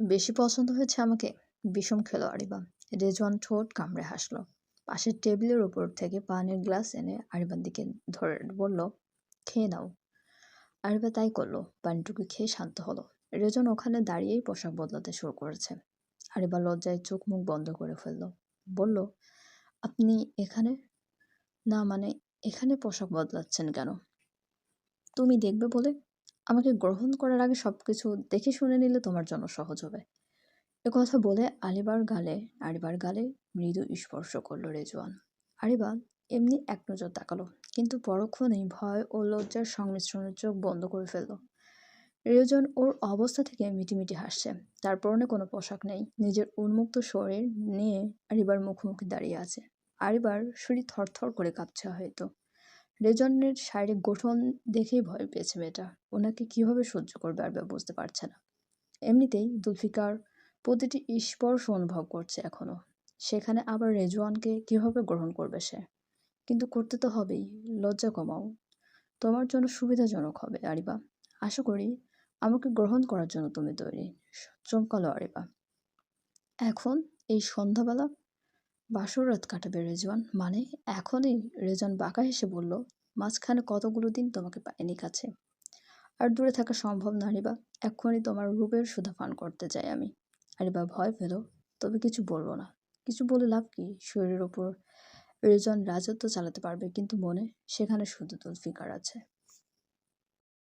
বেশি পছন্দ হয়েছে আমাকে বিষম খেলো আরিবা রেজওয়ান ঠোঁট কামড়ে হাসলো। পাশের টেবিলের ওপর থেকে পানির গ্লাস এনে আরিবার দিকে ধরে বলল, খেয়ে নাও। আরিবা তাই করল, পানিটুকু খেয়ে শান্ত হলো। রেজন ওখানে দাঁড়িয়েই পোশাক বদলাতে শুরু করেছে। আরিবা লজ্জায় চোখ মুখ বন্ধ করে ফেলল। বলল, আপনি এখানে? না মানে এখানে পোশাক বদলাচ্ছেন কেন? তুমি দেখবে বলে আমাকে গ্রহণ করার আগে সব কিছু দেখে শুনে নিলে তোমার জন্য সহজ হবে। এ কথা বলে আলিবার গালে, আরিবার গালে মৃদু স্পর্শ করল রেজওয়ান। আরিবা এমনি এক নজর তাকালো, কিন্তু পরক্ষণেই ভয় ও লজ্জার সংমিশ্রণে চোখ বন্ধ করে ফেলল। রেজন ওর অবস্থা থেকে মিটিমিটি হাসছে, তার পরনে কোনো পোশাক নেই, নিজের উন্মুক্ত শরীর নিয়ে আরিবার মুখোমুখি দাঁড়িয়ে আছে। আরিবার শরীর থরথর করে কাঁপছে হয়তো। রেজনের শারীরিক গঠন দেখেই ভয় পেয়েছে মেয়েটা। ওনাকে কীভাবে সহ্য করবে আর বুঝতে পারছে না। এমনিতেই দুলফিকার প্রতিটি স্পর্শ অনুভব করছে এখনও সেখানে আবার রেজওয়ানকে কীভাবে গ্রহণ করবে সে? কিন্তু করতে তো হবেই, লজ্জা কমাও। তোমার জন্য সুবিধাজনক হবে, আরিবা। আশা করি আমাকে গ্রহণ করার জন্য তুমি তৈরি। চমকালো, আরিবা। এখন এই সন্ধ্যাবেলা বাসর রাত কাটাবে রেজওয়ান। মানে এখনই? রেজন বাঁকা হেসে বলল, মাঝখানে কতগুলো দিন তোমাকে পাইনি কাছে। আর দূরে থাকা সম্ভব না আরিবা এক্ষুনি তোমার রূপের সুধা পান করতে চাই আমি। আরিবা ভয় পেল, তবে কিছু বলল না। কিছু বলে লাভ কি? শরীরের ওপর রেজন রাজত্ব চালাতে পারবে, কিন্তু মনে সেখানে শুধু তুলফিকার আছে।